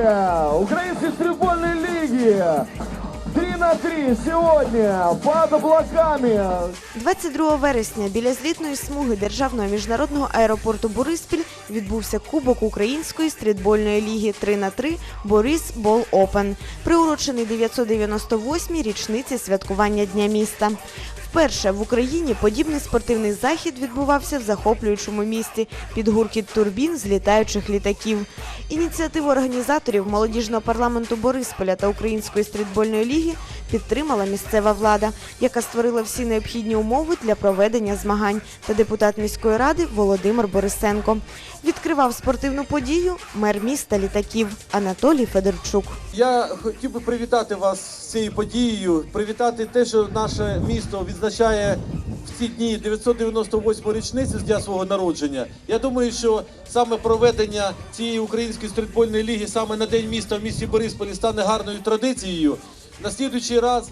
Украинской стрельбольной лиги. 3 на 3 сегодня под облаками. 22 вересня біля злітної смуги державного міжнародного аеропорту Бориспіль відбувся Кубок Української стрітбольної ліги 3 на 3 Борис Бол Опен, приурочений 998-й річниці святкування Дня міста. Вперше в Україні подібний спортивний захід відбувався в захоплюючому місті під гуркіт турбін злітаючих літаків. Ініціативу організаторів молодіжного парламенту Борисполя та Української стрітбольної ліги підтримала місцева влада, яка створила всі необхідні умови для проведення змагань, та депутат міської ради Володимир Борисенко. Відкривав спортивну подію мер міста літаків Анатолій Федорчук. Я хотів би привітати вас з цією подією, привітати те, що наше місто відзначає в ці дні 998 річниці з дня свого народження. Я думаю, що саме проведення цієї української стрітбольної ліги саме на день міста в місті Борисполі стане гарною традицією. На слідуючий раз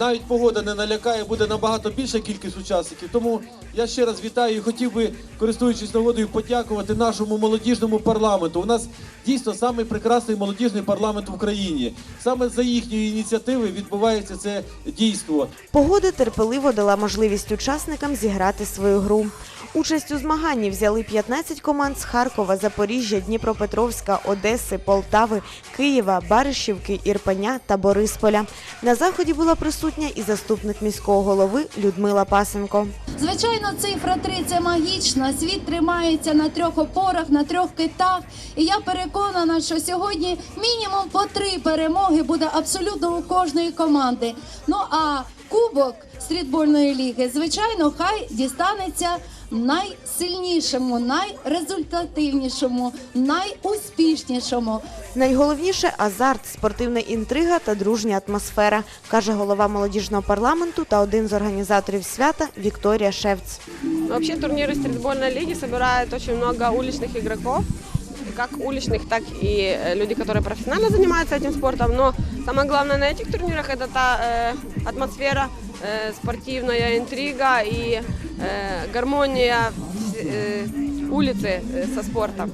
навіть погода не налякає, буде набагато більша кількість учасників. Тому я ще раз вітаю і хотів би, користуючись нагодою, подякувати нашому молодіжному парламенту. У нас дійсно самий прекрасний молодіжний парламент в Україні. Саме за їхньої ініціативи відбувається це дійство. Погода терпеливо дала можливість учасникам зіграти свою гру. Участь у змаганні взяли 15 команд з Харкова, Запоріжжя, Дніпропетровська, Одеси, Полтави, Києва, Баришівки, Ірпеня та Борисполя. На заході була присутня і заступник міського голови Людмила Пасенко. Звичайно, цифра 3 – це магічна. Світ тримається на трьох опорах, на трьох китах. І я переконана, що сьогодні мінімум по три перемоги буде абсолютно у кожної команди. Ну а кубок стрітбольної ліги, звичайно, хай дістанеться найсильнішому, найрезультативнішому, найуспішнішому. Найголовніше азарт, спортивна інтрига та дружня атмосфера, каже голова молодіжного парламенту та один з організаторів свята Вікторія Шевц. Вообще турниры стритбольной лиги собирают очень много уличных игроков, и как уличных, так и э, люди, которые профессионально занимаются этим спортом. Но самое главное на этих турнирах это та э, атмосфера, э, спортивная интрига и э, гармония э, улицы э, со спортом.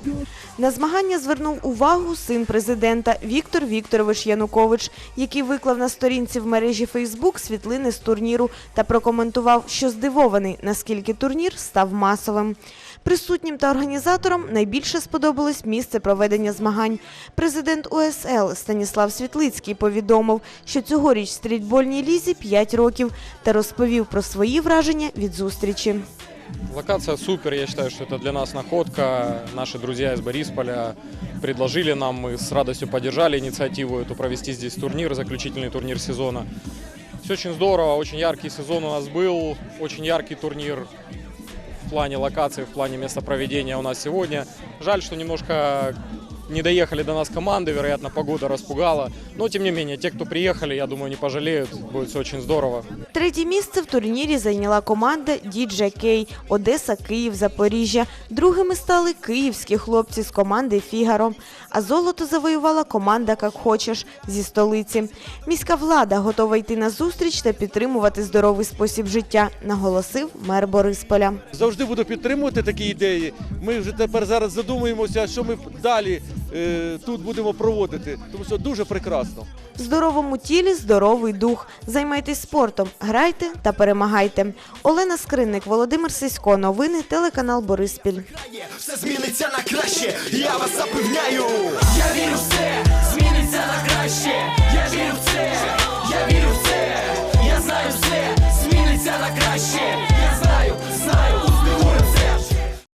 На змагання звернув увагу син президента Віктор Вікторович Янукович, який виклав на сторінці в мережі Фейсбук світлини з турніру та прокоментував, що здивований, наскільки турнір став масовим. Присутнім та організаторам найбільше сподобалось місце проведення змагань. Президент УСЛ Станіслав Світлицький повідомив, що цьогоріч стрітбольній лізі 5 років та розповів про свої враження від зустрічі. Локация супер, я считаю, что это для нас находка. Наши друзья из Борисполя предложили нам, мы с радостью поддержали инициативу эту провести здесь турнир, заключительный турнир сезона. Все очень здорово, очень яркий сезон у нас был, очень яркий турнир в плане локации, в плане места проведения у нас сегодня. Жаль, что немножко не доехали до нас команды, вероятно, погода распугала. Но, тем не менее, те, кто приехали, я думаю, не пожалеют, будет все очень здорово. Третє місце в турнірі зайняла команда DJ Кей Одеса, Київ, Запоріжжя. Другими стали київські хлопці з команди Фігаро. А золото завоювала команда «Как хочеш» зі столиці. Міська влада готова йти на зустріч та підтримувати здоровий спосіб життя, наголосив мер Борисполя. Завжди буду підтримувати такі ідеї. Ми вже тепер зараз задумуємося, що ми далі тут будемо проводити, тому що дуже прекрасно. В здоровому тілі здоровий дух. Займайтесь спортом, грайте та перемагайте. Олена Скринник, Володимир Сисько. Новини телеканал Бориспіль. Все зміниться на краще, я вас запевняю. Я вірю все зміниться на краще. Я вірю